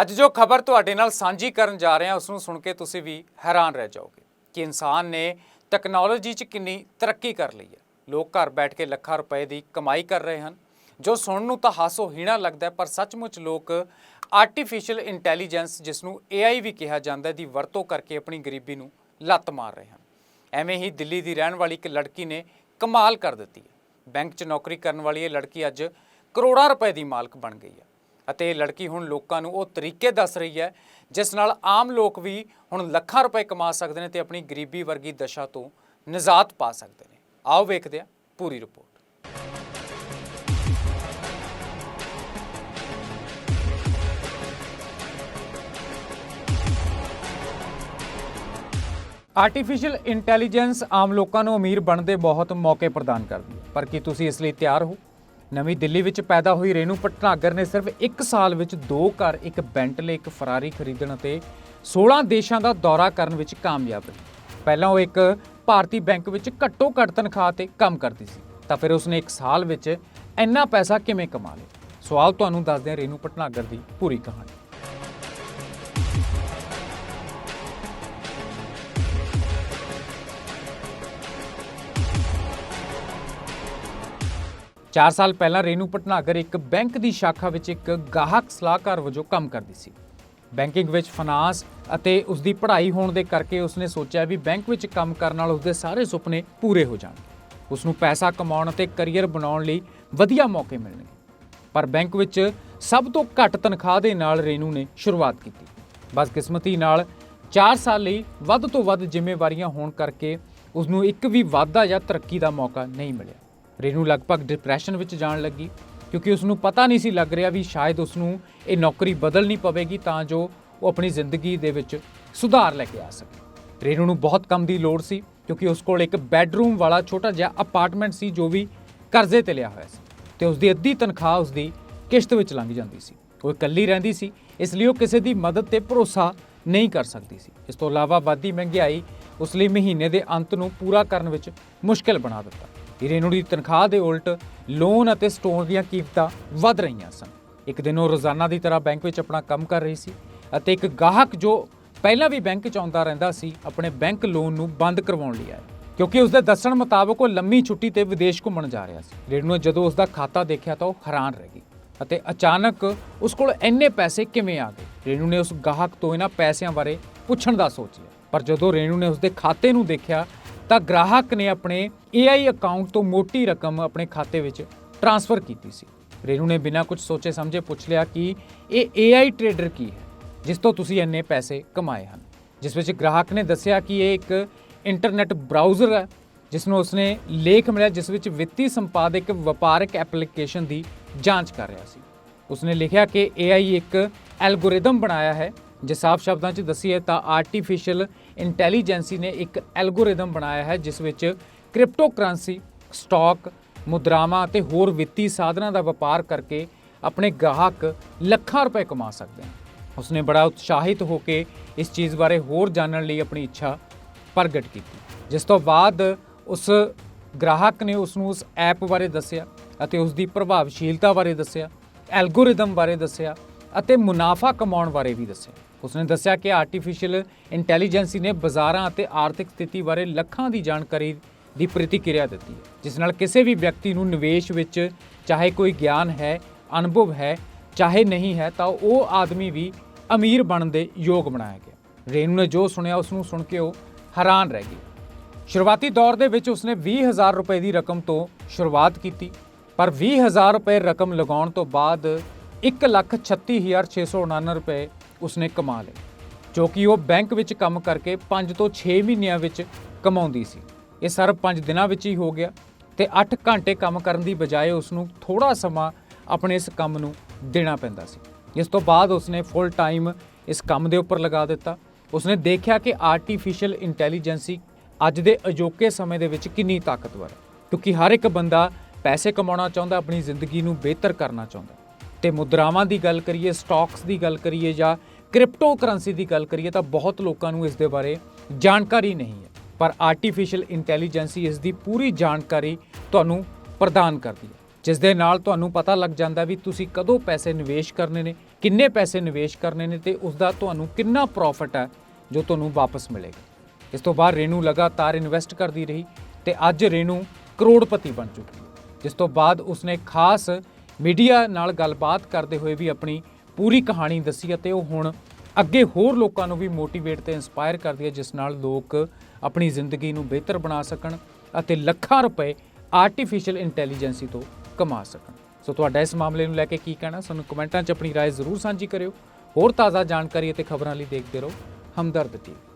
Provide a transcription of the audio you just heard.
ਅੱਜ ਜੋ ਖਬਰ ਤੁਹਾਡੇ ਨਾਲ ਸਾਂਝੀ ਕਰਨ ਜਾ ਰਹੇ ਹਾਂ ਉਸ ਨੂੰ ਸੁਣ ਕੇ ਤੁਸੀਂ ਵੀ ਹੈਰਾਨ ਰਹਿ ਜਾਓਗੇ ਕਿ ਇਨਸਾਨ ਨੇ ਟੈਕਨੋਲੋਜੀ 'ਚ ਕਿੰਨੀ ਤਰੱਕੀ ਕਰ ਲਈ ਹੈ। ਲੋਕ ਘਰ ਬੈਠ ਕੇ ਲੱਖਾਂ ਰੁਪਏ ਦੀ ਕਮਾਈ ਕਰ ਰਹੇ ਹਨ। ਜੋ ਸੁਣਨ ਨੂੰ ਤਾਂ ਹਾਸੋ ਹੀਣਾ ਲੱਗਦਾ ਪਰ ਸੱਚਮੁੱਚ ਲੋਕ ਆਰਟੀਫੀਸ਼ੀਅਲ ਇੰਟੈਲੀਜੈਂਸ ਜਿਸ ਨੂੰ AI ਵੀ ਕਿਹਾ ਜਾਂਦਾ ਦੀ ਵਰਤੋਂ ਕਰਕੇ ਆਪਣੀ ਗਰੀਬੀ ਨੂੰ ਲੱਤ ਮਾਰ ਰਹੇ ਹਨ। ਐਵੇਂ ਹੀ ਦਿੱਲੀ ਦੀ ਰਹਿਣ ਵਾਲੀ ਇੱਕ ਲੜਕੀ ਨੇ ਕਮਾਲ ਕਰ ਦਿੱਤੀ ਹੈ। ਬੈਂਕ 'ਚ ਨੌਕਰੀ ਕਰਨ ਵਾਲੀ ਇਹ ਲੜਕੀ ਅੱਜ ਕਰੋੜਾਂ ਰੁਪਏ ਦੀ ਮਾਲਕ ਬਣ ਗਈ ਹੈ। ਅਤੇ ਲੜਕੀ ਹੁਣ ਲੋਕਾਂ ਨੂੰ ਉਹ ਤਰੀਕੇ ਦੱਸ ਰਹੀ ਹੈ, ਜਿਸ ਨਾਲ ਆਮ ਲੋਕ ਵੀ ਹੁਣ ਲੱਖਾਂ ਰੁਪਏ ਕਮਾ ਸਕਦੇ ਨੇ ਤੇ ਆਪਣੀ ਗਰੀਬੀ ਵਰਗੀ ਦਸ਼ਾ ਤੋਂ ਨਿਜਾਤ ਪਾ ਸਕਦੇ ਨੇ। ਆਓ ਵੇਖਦੇ ਹਾਂ ਪੂਰੀ ਰਿਪੋਰਟ। ਆਰਟੀਫੀਸ਼ੀਅਲ ਇੰਟੈਲੀਜੈਂਸ ਆਮ ਲੋਕਾਂ ਨੂੰ ਅਮੀਰ ਬਣਨ ਦੇ ਬਹੁਤ ਮੌਕੇ ਪ੍ਰਦਾਨ ਕਰਦੀ ਹੈ। ਪਰ ਕੀ ਤੁਸੀਂ ਇਸ ਲਈ ਤਿਆਰ ਹੋ? ਨਵੀਂ ਦਿੱਲੀ ਵਿੱਚ ਪੈਦਾ ਹੋਈ ਰੇਨੂ ਪਟਨਾਗਰ ਨੇ ਸਿਰਫ 1 ਸਾਲ ਵਿੱਚ ਦੋ ਘਰ, ਇੱਕ ਬੈਂਟਲੇ ਇੱਕ ਫਰਾਰੀ ਖਰੀਦਣ ਅਤੇ 16 ਦੇਸ਼ਾਂ ਦਾ ਦੌਰਾ ਕਰਨ ਵਿੱਚ ਕਾਮਯਾਬ ਰਹੀ। ਪਹਿਲਾਂ ਉਹ ਇੱਕ ਭਾਰਤੀ ਬੈਂਕ ਵਿੱਚ ਘੱਟੋ ਘੱਟ ਤਨਖਾਹ ਤੇ ਕੰਮ ਕਰਦੀ ਸੀ, ਤਾਂ ਫਿਰ ਉਸਨੇ 1 ਸਾਲ ਵਿੱਚ ਇੰਨਾ ਪੈਸਾ ਕਿਵੇਂ ਕਮਾ ਲਿਆ? ਸਵਾਲ ਤੁਹਾਨੂੰ ਦੱਸਦੇ ਹਾਂ ਰੇਨੂ ਪਟਨਾਗਰ ਦੀ ਪੂਰੀ ਕਹਾਣੀ। ਚਾਰ ਸਾਲ ਪਹਿਲਾਂ ਰੇਨੂ ਪਟਨਾਗਰ ਇੱਕ ਬੈਂਕ ਦੀ ਸ਼ਾਖਾ ਵਿੱਚ ਇੱਕ ਗਾਹਕ ਸਲਾਹਕਾਰ ਵਜੋਂ ਕੰਮ ਕਰਦੀ ਸੀ। ਬੈਂਕਿੰਗ ਵਿੱਚ ਫਾਈਨਾਂਸ ਅਤੇ ਉਸ ਦੀ ਪੜ੍ਹਾਈ ਹੋਣ ਦੇ ਕਰਕੇ ਉਸਨੇ ਸੋਚਿਆ ਵੀ ਬੈਂਕ ਵਿੱਚ ਕੰਮ ਕਰਨ ਨਾਲ ਉਸਦੇ ਸਾਰੇ ਸੁਪਨੇ ਪੂਰੇ ਹੋ ਜਾਣਗੇ। ਉਸ ਨੂੰ ਪੈਸਾ ਕਮਾਉਣ ਅਤੇ ਕੈਰੀਅਰ ਬਣਾਉਣ ਲਈ ਵਧੀਆ ਮੌਕੇ ਮਿਲਣਗੇ। ਪਰ ਬੈਂਕ ਵਿੱਚ ਸਭ ਤੋਂ ਘੱਟ ਤਨਖਾਹ ਦੇ ਨਾਲ ਰੇਨੂ ਨੇ ਸ਼ੁਰੂਆਤ ਕੀਤੀ। ਬਦਕਿਸਮਤੀ ਨਾਲ 4 ਸਾਲ ਲਈ ਵੱਧ ਤੋਂ ਵੱਧ ਜ਼ਿੰਮੇਵਾਰੀਆਂ ਹੋਣ ਕਰਕੇ ਉਸ ਨੂੰ ਇੱਕ ਵੀ ਵਾਧਾ ਜਾਂ ਤਰੱਕੀ ਦਾ ਮੌਕਾ ਨਹੀਂ ਮਿਲਿਆ। ਰੇਨੂ ਲਗਭਗ ਡਿਪਰੈਸ਼ਨ ਵਿੱਚ ਜਾਣ ਲੱਗੀ, ਕਿਉਂਕਿ ਉਸ ਨੂੰ ਪਤਾ ਨਹੀਂ ਸੀ ਲੱਗ ਰਿਹਾ ਵੀ ਸ਼ਾਇਦ ਉਸ ਨੂੰ ਇਹ ਨੌਕਰੀ ਬਦਲਣੀ ਪਵੇਗੀ ਤਾਂ ਜੋ ਉਹ ਆਪਣੀ ਜ਼ਿੰਦਗੀ ਦੇ ਵਿੱਚ ਸੁਧਾਰ ਲੈ ਕੇ ਆ ਸਕੇ। ਰੇਨੂ ਨੂੰ ਬਹੁਤ ਕੰਮ ਦੀ ਲੋੜ ਸੀ, ਕਿਉਂਕਿ ਉਸ ਕੋਲ ਇੱਕ ਬੈੱਡਰੂਮ ਵਾਲਾ ਛੋਟਾ ਜਿਹਾ ਅਪਾਰਟਮੈਂਟ ਸੀ ਜੋ ਵੀ ਕਰਜ਼ੇ ਤੇ ਲਿਆ ਹੋਇਆ ਸੀ ਤੇ ਉਸ ਦੀ ਅੱਧੀ ਤਨਖਾਹ ਉਸ ਦੀ ਕਿਸ਼ਤ ਵਿੱਚ ਲੰਘ ਜਾਂਦੀ ਸੀ। ਉਹ ਇਕੱਲੀ ਰਹਿੰਦੀ ਸੀ, ਇਸ ਲਈ ਉਹ ਕਿਸੇ ਦੀ ਮਦਦ ਤੇ ਭਰੋਸਾ ਨਹੀਂ ਕਰ ਸਕਦੀ ਸੀ। ਇਸ ਤੋਂ ਇਲਾਵਾ ਵਾਧੀ ਮਹਿੰਗਾਈ ਉਸ ਲਈ ਮਹੀਨੇ ਦੇ ਅੰਤ ਨੂੰ ਪੂਰਾ ਕਰਨ ਵਿੱਚ ਮੁਸ਼ਕਲ ਬਣਾ ਦਿੱਤਾ। ਰੇਨੂ ਦੀ ਤਨਖਾਹ ਦੇ ਉਲਟ ਲੋਨ ਅਤੇ ਸਟੋਨ ਦੀਆਂ ਕੀਮਤਾਂ ਵੱਧ ਰਹੀਆਂ ਸਨ। ਇੱਕ ਦਿਨ ਉਹ ਰੋਜ਼ਾਨਾ ਦੀ ਤਰ੍ਹਾਂ ਬੈਂਕ ਵਿੱਚ ਆਪਣਾ ਕੰਮ ਕਰ ਰਹੀ ਸੀ ਅਤੇ ਇੱਕ ਗਾਹਕ ਜੋ ਪਹਿਲਾਂ ਵੀ ਬੈਂਕ 'ਚ ਆਉਂਦਾ ਰਹਿੰਦਾ ਸੀ, ਆਪਣੇ ਬੈਂਕ ਲੋਨ ਨੂੰ ਬੰਦ ਕਰਵਾਉਣ ਲਈ ਆਇਆ। ਕਿਉਂਕਿ ਉਸ ਦੇ ਦੱਸਣ ਮੁਤਾਬਕ ਉਹ ਲੰਮੀ ਛੁੱਟੀ ਤੇ ਵਿਦੇਸ਼ ਘੁੰਮਣ ਜਾ ਰਿਹਾ ਸੀ। ਰੇਨੂ ਨੇ ਜਦੋਂ ਉਸ ਦਾ ਖਾਤਾ ਦੇਖਿਆ ਤਾਂ ਉਹ ਹੈਰਾਨ ਰਹਿ ਗਈ ਅਤੇ ਅਚਾਨਕ ਉਸ ਕੋਲ ਇੰਨੇ ਪੈਸੇ ਕਿਵੇਂ ਆ ਗਏ? ਰੇਨੂ ਨੇ ਉਸ ਗਾਹਕ ਤੋਂ ਇਹਨਾਂ ਪੈਸਿਆਂ ਬਾਰੇ ਪੁੱਛਣ ਦਾ ਸੋਚਿਆ ਪਰ ਜਦੋਂ ਰੇਨੂ ਨੇ ਉਸ ਦੇ ਖਾਤੇ ਨੂੰ ਦੇਖਿਆ ਤਾਂ ਗ੍ਰਾਹਕ ਨੇ ਆਪਣੇ AI ਅਕਾਊਂਟ ਤੋਂ ਮੋਟੀ ਰਕਮ ਆਪਣੇ ਖਾਤੇ ਵਿੱਚ ਟ੍ਰਾਂਸਫਰ ਕੀਤੀ ਸੀ। ਰੇਨੂ ਨੇ ਬਿਨਾਂ ਕੁਝ ਸੋਚੇ ਸਮਝੇ ਪੁੱਛ ਲਿਆ ਕਿ ਇਹ AI ਟ੍ਰੇਡਰ ਕੀ ਹੈ, ਜਿਸ ਤੋਂ ਤੁਸੀਂ ਇੰਨੇ ਪੈਸੇ ਕਮਾਏ ਹਨ। ਜਿਸ ਵਿੱਚ ਗ੍ਰਾਹਕ ਨੇ ਦੱਸਿਆ ਕਿ ਇਹ ਇੱਕ ਇੰਟਰਨੈਟ ਬ੍ਰਾਊਜ਼ਰ ਹੈ ਜਿਸ ਨੂੰ ਉਸਨੇ ਲੇਖ ਮਿਲਿਆ, ਜਿਸ ਵਿੱਚ ਵਿੱਤੀ ਸੰਪਾਦਕ ਵਪਾਰਕ ਐਪਲੀਕੇਸ਼ਨ ਦੀ ਜਾਂਚ ਕਰ ਰਿਹਾ ਸੀ। ਉਸਨੇ ਲਿਖਿਆ ਕਿ AI ਇੱਕ ਐਲਗੋਰਿਦਮ ਬਣਾਇਆ ਹੈ ਜੇ ਸਾਫ਼ ਸ਼ਬਦਾਂ 'ਚ ਦਸੀਏ ਤਾਂ ਆਰਟੀਫੀਸ਼ੀਅਲ ਇੰਟੈਲੀਜੈਂਸੀ ਨੇ ਇੱਕ ਐਲਗੋਰਿਦਮ ਬਣਾਇਆ ਹੈ, ਜਿਸ ਵਿੱਚ ਕ੍ਰਿਪਟੋ ਕਰੰਸੀ ਸਟਾਕ ਮੁਦਰਾਵਾਂ ਅਤੇ ਹੋਰ ਵਿੱਤੀ ਸਾਧਨਾਂ ਦਾ ਵਪਾਰ ਕਰਕੇ ਆਪਣੇ ਗਾਹਕ ਲੱਖਾਂ ਰੁਪਏ ਕਮਾ ਸਕਦੇ ਹਨ। ਉਸਨੇ ਬੜਾ ਉਤਸ਼ਾਹਿਤ ਹੋ ਕੇ ਇਸ ਚੀਜ਼ ਬਾਰੇ ਹੋਰ ਜਾਣਨ ਲਈ ਆਪਣੀ ਇੱਛਾ ਪ੍ਰਗਟ ਕੀਤੀ। ਜਿਸ ਤੋਂ ਬਾਅਦ ਉਸ ਗ੍ਰਾਹਕ ਨੇ ਉਸ ਨੂੰ ਉਸ ਐਪ ਬਾਰੇ ਦੱਸਿਆ ਅਤੇ ਉਸ ਦੀ ਪ੍ਰਭਾਵਸ਼ੀਲਤਾ ਬਾਰੇ ਦੱਸਿਆ ਐਲਗੋਰਿਦਮ ਬਾਰੇ ਦੱਸਿਆ ਅਤੇ ਮੁਨਾਫਾ ਕਮਾਉਣ ਬਾਰੇ ਵੀ ਦੱਸਿਆ। ਉਸਨੇ ਦੱਸਿਆ ਕਿ ਆਰਟੀਫੀਸ਼ੀਅਲ ਇੰਟੈਲੀਜੈਂਸੀ ਨੇ ਬਾਜ਼ਾਰਾਂ ਅਤੇ ਆਰਥਿਕ ਸਥਿਤੀ ਬਾਰੇ ਲੱਖਾਂ ਦੀ ਜਾਣਕਾਰੀ ਦੀ ਪ੍ਰਤੀਕਿਰਿਆ ਦਿੱਤੀ ਹੈ, ਜਿਸ ਨਾਲ ਕਿਸੇ ਵੀ ਵਿਅਕਤੀ ਨੂੰ ਨਿਵੇਸ਼ ਵਿੱਚ ਚਾਹੇ ਕੋਈ ਗਿਆਨ ਹੈ, ਅਨੁਭਵ ਹੈ, ਚਾਹੇ ਨਹੀਂ ਹੈ, ਤਾਂ ਉਹ ਆਦਮੀ ਵੀ ਅਮੀਰ ਬਣਨ ਦੇ ਯੋਗ ਬਣਾਇਆ ਗਿਆ। ਰੇਨੂ ਨੇ ਜੋ ਸੁਣਿਆ, ਉਸ ਨੂੰ ਸੁਣ ਕੇ ਉਹ ਹੈਰਾਨ ਰਹਿ ਗਈ। ਸ਼ੁਰੂਆਤੀ ਦੌਰ ਦੇ ਵਿੱਚ ਉਸਨੇ 20000 ਰੁਪਏ ਦੀ ਰਕਮ ਤੋਂ ਸ਼ੁਰੂਆਤ ਕੀਤੀ, ਪਰ 20000 ਰੁਪਏ ਰਕਮ ਲਗਾਉਣ ਤੋਂ ਬਾਅਦ 136699 ਰੁਪਏ ਉਸਨੇ ਕਮਾ ਲਏ, ਜੋ ਕਿ ਉਹ ਬੈਂਕ ਵਿੱਚ ਕੰਮ ਕਰਕੇ 5 ਤੋਂ 6 ਮਹੀਨਿਆਂ ਵਿੱਚ ਕਮਾਉਂਦੀ ਸੀ। ਇਹ ਸਰ 5 ਦਿਨਾਂ ਵਿੱਚ ਹੀ ਹੋ ਗਿਆ ਤੇ 8 ਘੰਟੇ ਕੰਮ ਕਰਨ ਦੀ ਬਜਾਏ ਉਸ ਨੂੰ ਥੋੜਾ ਸਮਾਂ ਆਪਣੇ ਇਸ ਕੰਮ ਨੂੰ ਦੇਣਾ ਪੈਂਦਾ ਸੀ। ਇਸ ਤੋਂ ਬਾਅਦ ਉਸਨੇ ਫੁੱਲ ਟਾਈਮ ਇਸ ਕੰਮ ਦੇ ਉੱਪਰ ਲਗਾ ਦਿੱਤਾ। ਉਸਨੇ ਦੇਖਿਆ ਕਿ ਆਰਟੀਫੀਸ਼ੀਅਲ ਇੰਟੈਲੀਜੈਂਸੀ ਅੱਜ ਦੇ ਅਜੋਕੇ ਸਮੇਂ ਦੇ ਵਿੱਚ ਕਿੰਨੀ ਤਾਕਤਵਰ ਹੈ, ਕਿਉਂਕਿ ਹਰ ਇੱਕ ਬੰਦਾ ਪੈਸੇ ਕਮਾਉਣਾ ਚਾਹੁੰਦਾ, ਆਪਣੀ ਜ਼ਿੰਦਗੀ ਨੂੰ ਬਿਹਤਰ ਕਰਨਾ ਚਾਹੁੰਦਾ ਤੇ ਮੁਦਰਾਵਾਂ ਦੀ ਗੱਲ ਕਰੀਏ, ਸਟਾਕਸ ਦੀ ਗੱਲ ਕਰੀਏ ਜਾਂ ਕ੍ਰਿਪਟੋ ਕਰੰਸੀ ਦੀ ਗੱਲ ਕਰੀਏ ਤਾਂ ਬਹੁਤ ਲੋਕਾਂ ਨੂੰ ਇਸ ਦੇ ਬਾਰੇ ਜਾਣਕਾਰੀ ਨਹੀਂ ਹੈ। ਪਰ ਆਰਟੀਫੀਸ਼ੀਅਲ ਇੰਟੈਲੀਜੈਂਸੀ ਇਸ ਦੀ ਪੂਰੀ ਜਾਣਕਾਰੀ ਤੁਹਾਨੂੰ ਪ੍ਰਦਾਨ ਕਰਦੀ ਹੈ। ਜਿਸ ਦੇ ਨਾਲ ਤੁਹਾਨੂੰ ਪਤਾ ਲੱਗ ਜਾਂਦਾ ਵੀ ਤੁਸੀਂ ਕਦੋਂ ਪੈਸੇ ਨਿਵੇਸ਼ ਕਰਨੇ ਨੇ, ਕਿੰਨੇ ਪੈਸੇ ਨਿਵੇਸ਼ ਕਰਨੇ ਨੇ ਤੇ ਉਸ ਦਾ ਤੁਹਾਨੂੰ ਕਿੰਨਾ ਪ੍ਰੋਫਿਟ ਹੈ ਜੋ ਤੁਹਾਨੂੰ ਵਾਪਸ ਮਿਲੇਗਾ। ਇਸ ਤੋਂ ਬਾਅਦ ਰੇਨੂ ਲਗਾਤਾਰ ਇਨਵੈਸਟ ਕਰਦੀ ਰਹੀ ਤੇ ਅੱਜ ਰੇਨੂ ਕਰੋੜਪਤੀ ਬਣ ਚੁੱਕੀ ਹੈ। ਜਿਸ ਤੋਂ ਬਾਅਦ ਉਸਨੇ ਖਾਸ ਮੀਡੀਆ ਨਾਲ ਗੱਲਬਾਤ ਕਰਦੇ ਹੋਏ ਵੀ ਆਪਣੀ ਪੂਰੀ ਕਹਾਣੀ ਦੱਸੀ ਅਤੇ ਉਹ ਹੁਣ ਅੱਗੇ ਹੋਰ ਲੋਕਾਂ ਨੂੰ ਵੀ ਮੋਟੀਵੇਟ ਤੇ ਇਨਸਪਾਇਰ ਕਰਦੀ ਹੈ ਜਿਸ ਨਾਲ ਲੋਕ ਆਪਣੀ ਜ਼ਿੰਦਗੀ ਨੂੰ ਬਿਹਤਰ ਬਣਾ ਸਕਣ ਅਤੇ ਲੱਖਾਂ ਰੁਪਏ ਆਰਟੀਫੀਸ਼ੀਅਲ ਇੰਟੈਲੀਜੈਂਸੀ ਤੋਂ ਕਮਾ ਸਕਣ ਸੋ ਤੁਹਾਡਾ ਇਸ ਮਾਮਲੇ ਨੂੰ ਲੈ ਕੇ ਕੀ ਕਹਿਣਾ ਸਾਨੂੰ ਕਮੈਂਟਾਂ 'ਚ ਆਪਣੀ رائے ਜ਼ਰੂਰ ਸਾਂਝੀ ਕਰਿਓ ਹੋਰ ਤਾਜ਼ਾ ਜਾਣਕਾਰੀ ਅਤੇ ਖਬਰਾਂ ਲਈ ਦੇਖਦੇ ਰਹੋ ਹਮਦਰਦ ਟੀਵੀ